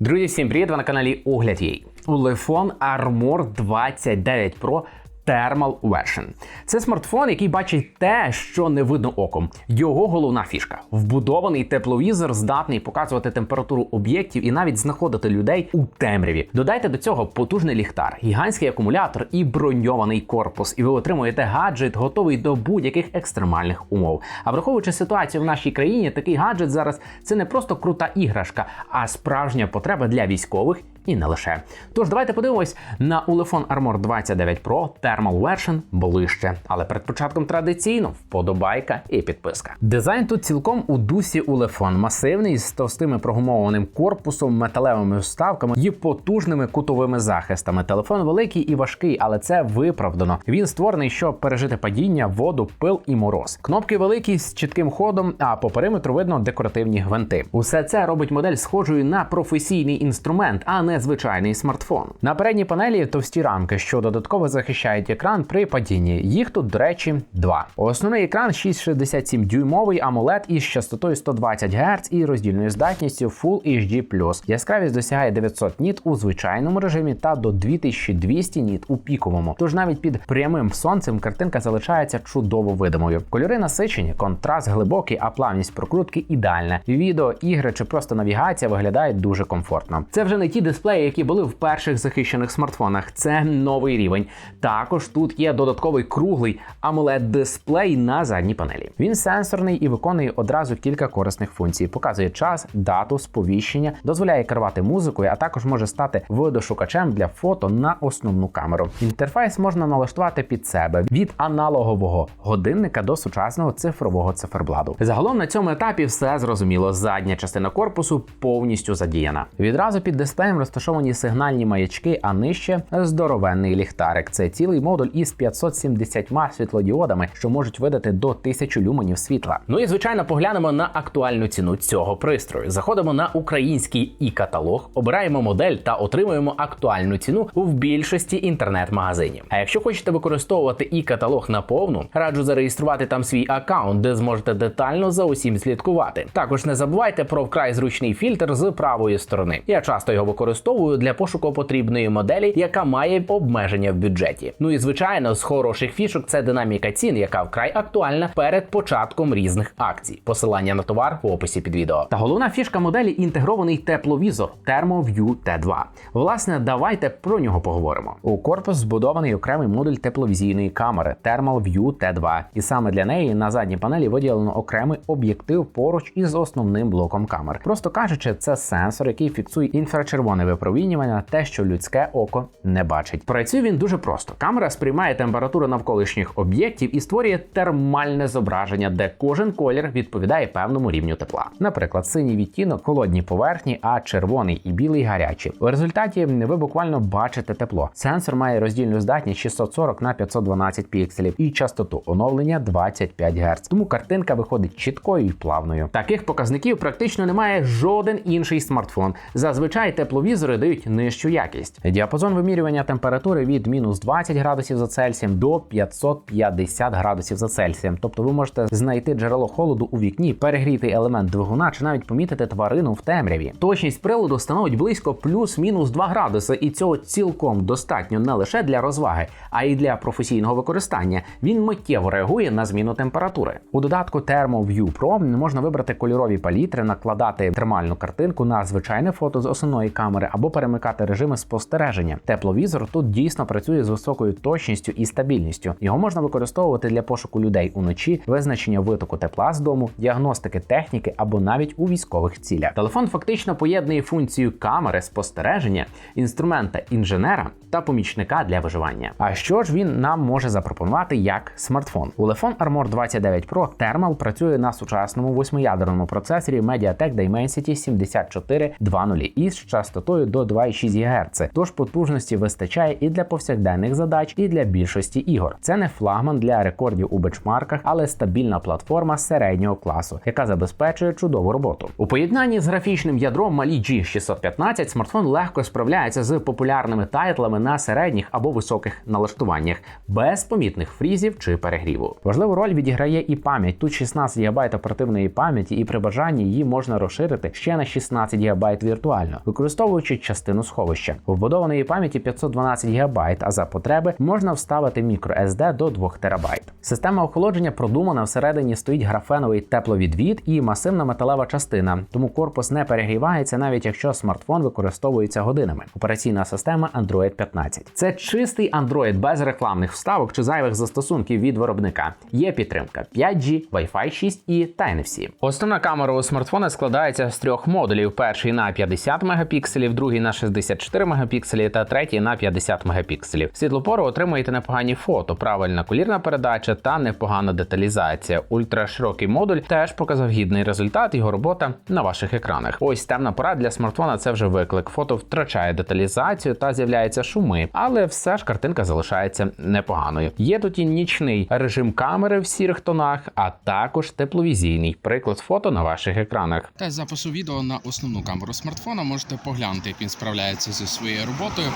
Друзі, всім привіт! Ви на каналі Огляд Єй. Улефон Armor 29 Pro Thermal Version. Це смартфон, який бачить те, що не видно оком. Його головна фішка. Вбудований тепловізор здатний показувати температуру об'єктів і навіть знаходити людей у темряві. Додайте до цього потужний ліхтар, гігантський акумулятор і броньований корпус. І ви отримуєте гаджет, готовий до будь-яких екстремальних умов. А враховуючи ситуацію в нашій країні, такий гаджет зараз це не просто крута іграшка, а справжня потреба для військових і не лише. Тож давайте подивимось на Ulefone Armor 29 Pro Thermal Version ближче. Але перед початком традиційно вподобайка і підписка. Дизайн тут цілком у дусі Ulefone. масивний з товстими прогумованим корпусом, металевими вставками і потужними кутовими захистами. Телефон великий і важкий, але це виправдано. Він створений, щоб пережити падіння, воду, пил і мороз. Кнопки великі з чітким ходом, а по периметру видно декоративні гвинти. Усе це робить модель схожою на професійний інструмент, а не звичайний смартфон. На передній панелі товсті рамки, що додатково захищають екран при падінні. Їх тут, до речі, два. Основний екран 667 дюймовий AMOLED із частотою 120 Гц і роздільною здатністю Full HD+. Яскравість досягає 900 ніт у звичайному режимі та до 2200 ніт у піковому. Тож навіть під прямим сонцем картинка залишається чудово видимою. Кольори насичені, контраст глибокий, а плавність прокрутки ідеальна. Відео, ігри чи просто навігація виглядають дуже комфортно. Це вже не ті дисплеї, які були в перших захищених смартфонах. Це новий рівень. Також тут є додатковий круглий amoled дисплей на задній панелі. Він сенсорний і виконує одразу кілька корисних функцій. Показує час, дату, сповіщення, дозволяє керувати музикою, а також може стати видошукачем для фото на основну камеру. Інтерфейс можна налаштувати під себе від аналогового годинника до сучасного цифрового цифербладу. Загалом на цьому етапі все зрозуміло. Задня частина корпусу повністю задіяна. Відразу під дисплеєм розташовані сигнальні маячки, а нижче здоровенний ліхтарик. Це цілий модуль із 570 світлодіодами, що можуть видати до 1000 люменів світла. Ну і звичайно, поглянемо на актуальну ціну цього пристрою. Заходимо на український і каталог, обираємо модель та отримуємо актуальну ціну в більшості інтернет-магазинів. А якщо хочете використовувати і каталог наповну, раджу зареєструвати там свій аккаунт, де зможете детально за усім слідкувати. Також не забувайте про вкрай зручний фільтр з правої сторони. Я часто його використовую для пошуку потрібної моделі, яка має обмеження в бюджеті. Ну і звичайно, з хороших фішок це динаміка цін, яка вкрай актуальна перед початком різних акцій. Посилання на товар в описі під відео. Та головна фішка моделі інтегрований тепловізор ThermoView T2. Власне, давайте про нього поговоримо. У корпус збудований окремий модуль тепловізійної камери Thermal View T2, і саме для неї на задній панелі виділено окремий об'єктив поруч із основним блоком камер. Просто кажучи, це сенсор, який фіксує інфрачервоне випромінювання, те, що людське око не бачить. Працює він дуже просто. Камера сприймає температуру навколишніх об'єктів і створює термальне зображення, де кожен колір відповідає певному рівню тепла. Наприклад, синій відтінок холодні поверхні, а червоний і білий гарячі. У результаті ви буквально бачите тепло. Сенсор має роздільну здатність 640 на 512 пікселів і частоту оновлення 25 Гц. Тому картинка виходить чіткою і плавною. Таких показників практично немає жоден інший смартфон. Зазвичай тепловізори дають нижчу якість. Діапазон вимірювання температури від мінус 20 градусів за Цельсієм до 550 градусів за Цельсієм. Тобто ви можете знайти джерело холоду у вікні, перегріти елемент двигуна чи навіть помітити тварину в темряві. Точність приладу становить близько плюс-мінус 2 градуси, і цього цілком достатньо не лише для розваги, а й для професійного використання. Він миттєво реагує на зміну температури. У додатку ThermoView Pro можна вибрати кольорові палітри, накладати термальну картинку на звичайне фото з основної камери або перемикати режими спостереження. Тепловізор тут дійсно працює з високою точністю і стабільністю. Його можна використовувати для пошуку людей уночі, визначення витоку тепла з дому, діагностики техніки або навіть у військових цілях. Телефон фактично поєднує функцію камери спостереження, інструмента інженера та помічника для виживання. А що ж він нам може запропонувати як смартфон? Ulefone Armor 29 Pro Thermal працює на сучасному восьмиядерному процесорі MediaTek Dimensity 7420 із частотою частотою до 2,6 ГГц. Тож потужності вистачає і для повсякденних задач, і для більшості ігор. Це не флагман для рекордів у бенчмарках, але стабільна платформа середнього класу, яка забезпечує чудову роботу. У поєднанні з графічним ядром Mali G615 смартфон легко справляється з популярними тайтлами на середніх або високих налаштуваннях, без помітних фрізів чи перегріву. Важливу роль відіграє і пам'ять. Тут 16 ГБ оперативної пам'яті, і при бажанні її можна розширити ще на 16 ГБ віртуально, використовуючи частину сховища. Вбудованої пам'яті 512 ГБ, а за потреби можна вставити microSD до 2 ТБ. Система охолодження продумана всередині стоїть графеновий тепловідвід і масивна металева частина, тому корпус не перегрівається, навіть якщо смартфон використовується годинами. Операційна система Android 15. Це чистий Android без рекламних вставок чи зайвих застосунків від виробника. Є підтримка 5G, Wi-Fi 6 і та NFC. Основна камера у смартфона складається з трьох модулів: перший на 50 мегапікселів, другий на 64 мегапікселі та третій на 50 мегапікселів. Світлопору отримуєте непогані фото, правильна колірна передача та непогана деталізація. Ультраширокий модуль теж показав гідний результат. Його робота на ваших екранах. Ось темна пора для смартфона. Це вже виклик. Фото втрачає деталізацію та з'являються шуми, але все ж картинка залишається непоганою. Є тут і нічний режим камери в сірих тонах, а також тепловізійний приклад фото на ваших екранах. Тест запису відео на основну камеру смартфона можете поглянути, як він справляється зі своєю роботою.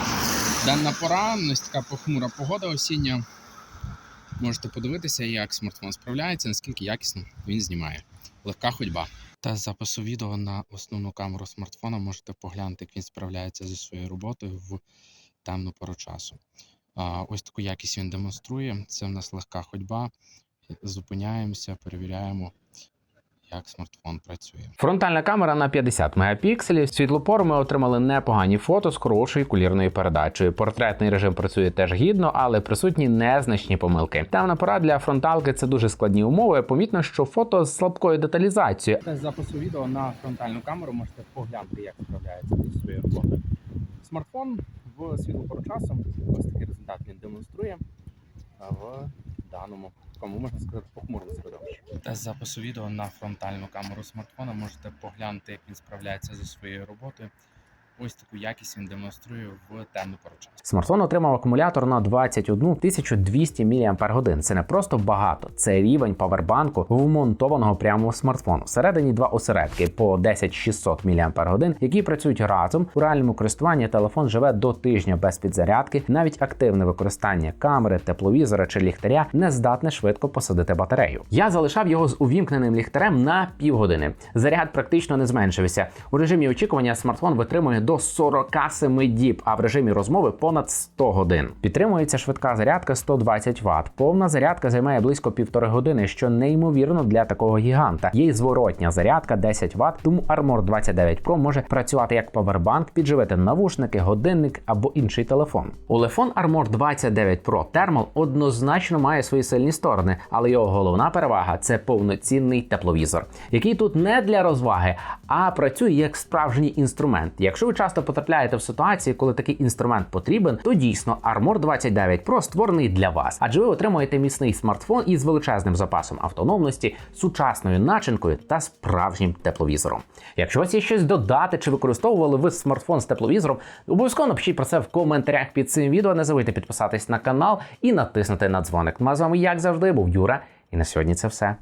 Денна пора, ось така похмура погода осіння. Можете подивитися, як смартфон справляється, наскільки якісно він знімає. Легка ходьба. Тест запису відео на основну камеру смартфона можете поглянути, як він справляється зі своєю роботою в темну пору часу. Ось таку якість він демонструє. Це в нас легка ходьба. Зупиняємося, перевіряємо, як смартфон працює. Фронтальна камера на 50 мегапікселів. Світлопору ми отримали непогані фото з хорошою кулірною передачею. Портретний режим працює теж гідно, але присутні незначні помилки. Темна пора для фронталки це дуже складні умови. Помітно, що фото з слабкою деталізацією. Тест запису відео на фронтальну камеру можете поглянути, як справляється зі своєю роботою. Смартфон в світлу пору часу. Ось такий результат він демонструє в даному, такому можна сказати, похмурому середовищі. Тест запису відео на фронтальну камеру смартфона можете поглянути, як він справляється зі своєю роботою. Ось таку якість він демонструє в темну пору. Смартфон отримав акумулятор на 21 200 мАч. Це не просто багато, це рівень павербанку вмонтованого прямо в смартфон. Всередині два осередки по 10600 мАч, які працюють разом. У реальному користуванні телефон живе до тижня без підзарядки. Навіть активне використання камери, тепловізора чи ліхтаря не здатне швидко посадити батарею. Я залишав його з увімкненим ліхтарем на півгодини. Заряд практично не зменшився. У режимі очікування смартфон витримує до 47 діб, а в режимі розмови понад 100 годин. Підтримується швидка зарядка 120 Вт. Повна зарядка займає близько півтори години, що неймовірно для такого гіганта. Є й зворотня зарядка 10 Вт, тому Armor 29 Pro може працювати як павербанк, підживити навушники, годинник або інший телефон. Улефон Armor 29 Pro Thermal однозначно має свої сильні сторони, але його головна перевага це повноцінний тепловізор, який тут не для розваги, а працює як справжній інструмент. Якщо ви часто потрапляєте в ситуації, коли такий інструмент потрібен, то дійсно Armor 29 Pro створений для вас, адже ви отримуєте міцний смартфон із величезним запасом автономності, сучасною начинкою та справжнім тепловізором. Якщо є щось додати чи використовували ви смартфон з тепловізором, обов'язково напишіть про це в коментарях під цим відео. Не забудьте підписатись на канал і натиснути на дзвоник. Ну, а з вами, як завжди, був Юра. І на сьогодні це все.